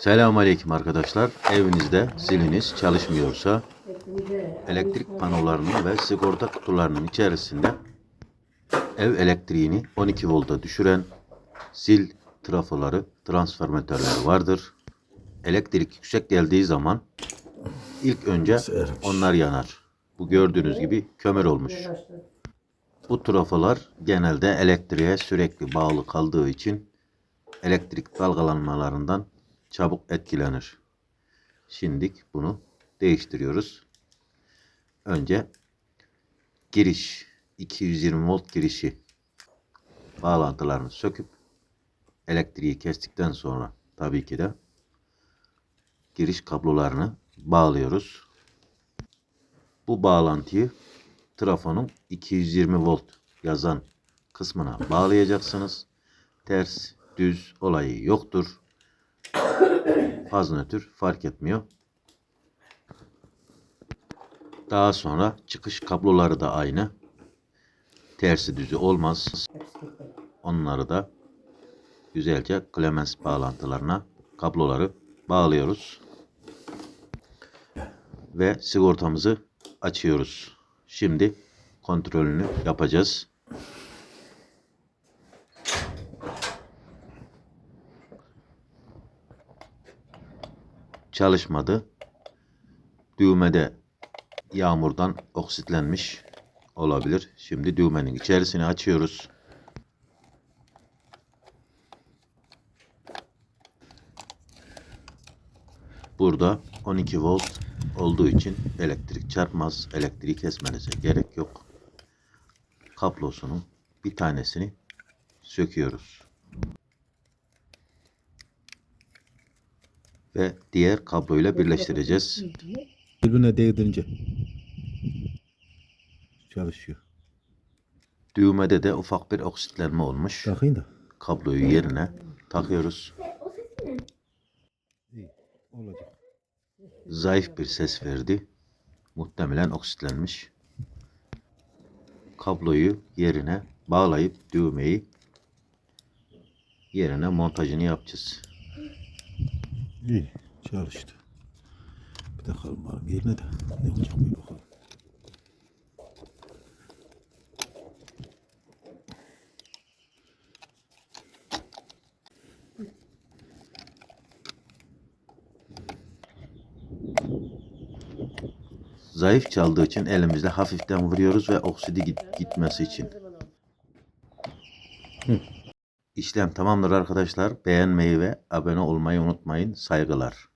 Selamünaleyküm arkadaşlar. Evinizde ziliniz çalışmıyorsa elektrik panolarının ve sigorta kutularının içerisinde ev elektriğini 12 volta düşüren zil trafoları, transformatörleri vardır. Elektrik yüksek geldiği zaman ilk önce onlar yanar. Bu gördüğünüz gibi kömür olmuş. Bu trafolar genelde elektriğe sürekli bağlı kaldığı için elektrik dalgalanmalarından çabuk etkilenir. Şimdi bunu değiştiriyoruz. Önce giriş 220 volt girişi bağlantılarını söküp elektriği kestikten sonra tabii ki de giriş kablolarını bağlıyoruz. Bu bağlantıyı trafonun 220 volt yazan kısmına bağlayacaksınız. Ters, düz olayı yoktur. Faz nötr fark etmiyor. Daha sonra çıkış kabloları da aynı. Tersi düzü olmaz. Onları da güzelce Clemens bağlantılarına kabloları bağlıyoruz. Ve sigortamızı açıyoruz. Şimdi kontrolünü yapacağız. Çalışmadı. Düğmede yağmurdan oksitlenmiş olabilir. Şimdi düğmenin içerisini açıyoruz. Burada 12 volt olduğu için elektrik çarpmaz. Elektriği kesmenize gerek yok. Kablosunun bir tanesini söküyoruz. Ve diğer kabloyla birleştireceğiz. Birbirine değdirince çalışıyor. Düğmede de ufak bir oksitlenme olmuş. Takayım da. Kabloyu yerine takıyoruz. İyi. Olacak. Zayıf bir ses verdi. Muhtemelen oksitlenmiş. Kabloyu yerine bağlayıp düğmeyi yerine montajını yapacağız. İyi. Çalıştı. Bir de bakalım var mı yerine de. Ne olacak bir bakalım. Zayıf çaldığı için elimizle hafiften vuruyoruz ve oksidi git- gitmesi için. İşlem tamamdır arkadaşlar. Beğenmeyi ve abone olmayı unutmayın. Saygılar.